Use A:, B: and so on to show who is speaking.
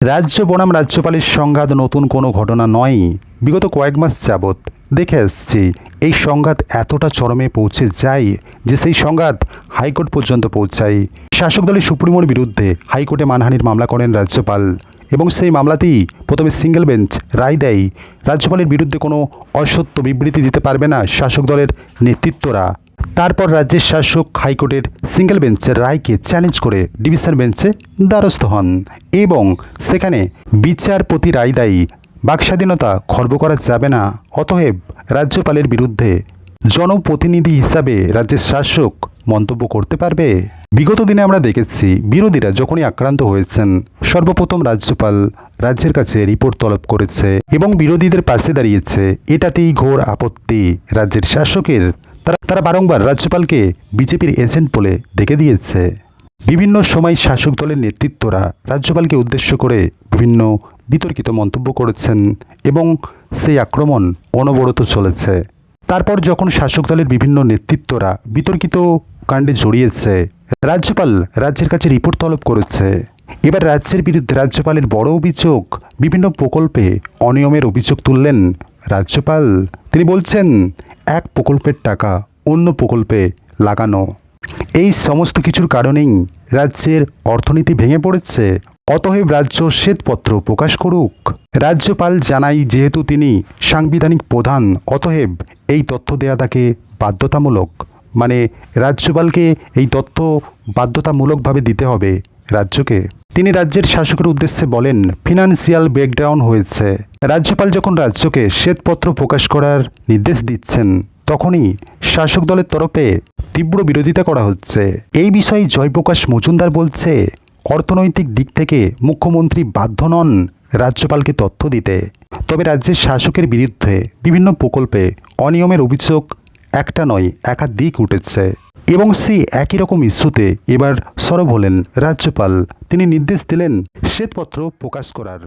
A: রাজ্য বনাম রাজ্যপালের সংঘাত নতুন কোনো ঘটনা নয়। বিগত কয়েক মাস যাবৎ দেখে আসছি, এই সংঘাত এতটা চরমে পৌঁছে যায় যে সেই সংঘাত হাইকোর্ট পর্যন্ত পৌঁছায়। শাসক দলের সুপ্রিমোর বিরুদ্ধে হাইকোর্টে মানহানির মামলা করেন রাজ্যপাল এবং সেই মামলাতেই প্রথমে সিঙ্গেল বেঞ্চ রায় দেয়। রাজ্যপালের বিরুদ্ধে কোনো অসত্য বিবৃতি দিতে পারবে না শাসক দলের নেতৃত্বরা। তারপর রাজ্যের শাসক হাইকোর্টের সিঙ্গেল বেঞ্চের রায়কে চ্যালেঞ্জ করে ডিভিশন বেঞ্চে দ্বারস্থ হন এবং সেখানে বিচারপতি রায় দেয়। বাকস্বাধীনতা খর্ব করা যাবে না, অতএব রাজ্যপালের বিরুদ্ধে জনপ্রতিনিধি হিসাবে রাজ্যের শাসক মন্তব্য করতে পারবে। বিগত দিনে আমরা দেখেছি বিরোধীরা যখনই আক্রান্ত হয়েছেন, সর্বপ্রথম রাজ্যপাল রাজ্যের কাছে রিপোর্ট তলব করেছে এবং বিরোধীদের পাশে দাঁড়িয়েছে। এটাতেই ঘোর আপত্তি রাজ্যের শাসকের। তারা বারংবার রাজ্যপালকে বিজেপির এজেন্ট বলে দেখে দিয়েছে। বিভিন্ন সময় শাসক দলের নেতৃত্বরা রাজ্যপালকে উদ্দেশ্য করে বিভিন্ন বিতর্কিত মন্তব্য করেছেন এবং সেই আক্রমণ অনবরত চলেছে। তারপর যখন শাসক দলের বিভিন্ন নেতৃত্বরা বিতর্কিত কাণ্ডে জড়িয়েছে, রাজ্যপাল রাজ্যের কাছে রিপোর্ট তলব করেছে। এবার রাজ্যের বিরুদ্ধে রাজ্যপালের বড় অভিযোগ, বিভিন্ন প্রকল্পে অনিয়মের অভিযোগ তুললেন রাজ্যপাল। তিনি বলছেন, এক প্রকল্পের টাকা অন্য প্রকল্পে লাগানো। এই সমস্ত কিছুর কারণেই রাজ্যের অর্থনীতি ভেঙে পড়েছে। অতএব রাজ্য শ্বেতপত্র প্রকাশ করুক। রাজ্যপাল জানাই যেহেতু তিনি সাংবিধানিক প্রধান, অতএব এই তথ্য দেয়া তাকে বাধ্যতামূলক। মানে রাজ্যপালকে এই তথ্য বাধ্যতামূলকভাবে দিতে হবে রাজ্যকে। তিনি রাজ্যের শাসকের উদ্দেশ্যে বলেন, ফিনান্সিয়াল ব্রেকডাউন হয়েছে। রাজ্যপাল যখন রাজ্যকে শ্বেতপত্র প্রকাশ করার নির্দেশ দিচ্ছেন, তখনই শাসক দলের তরফে তীব্র বিরোধিতা করা হচ্ছে। এই বিষয়ে জয়প্রকাশ মজুমদার বলছে, অর্থনৈতিক দিক থেকে মুখ্যমন্ত্রী বাধ্য নন রাজ্যপালকে তথ্য দিতে। তবে রাজ্যের শাসকের বিরুদ্ধে বিভিন্ন প্রকল্পে অনিয়মের অভিযোগ একটা নয়, একাধিক উঠেছে। এবং সেই একই রকম ইস্যুতে এবার সরব হলেন রাজ্যপাল। তিনি নির্দেশ দিলেন, শ্বেতপত্র প্রকাশ করার।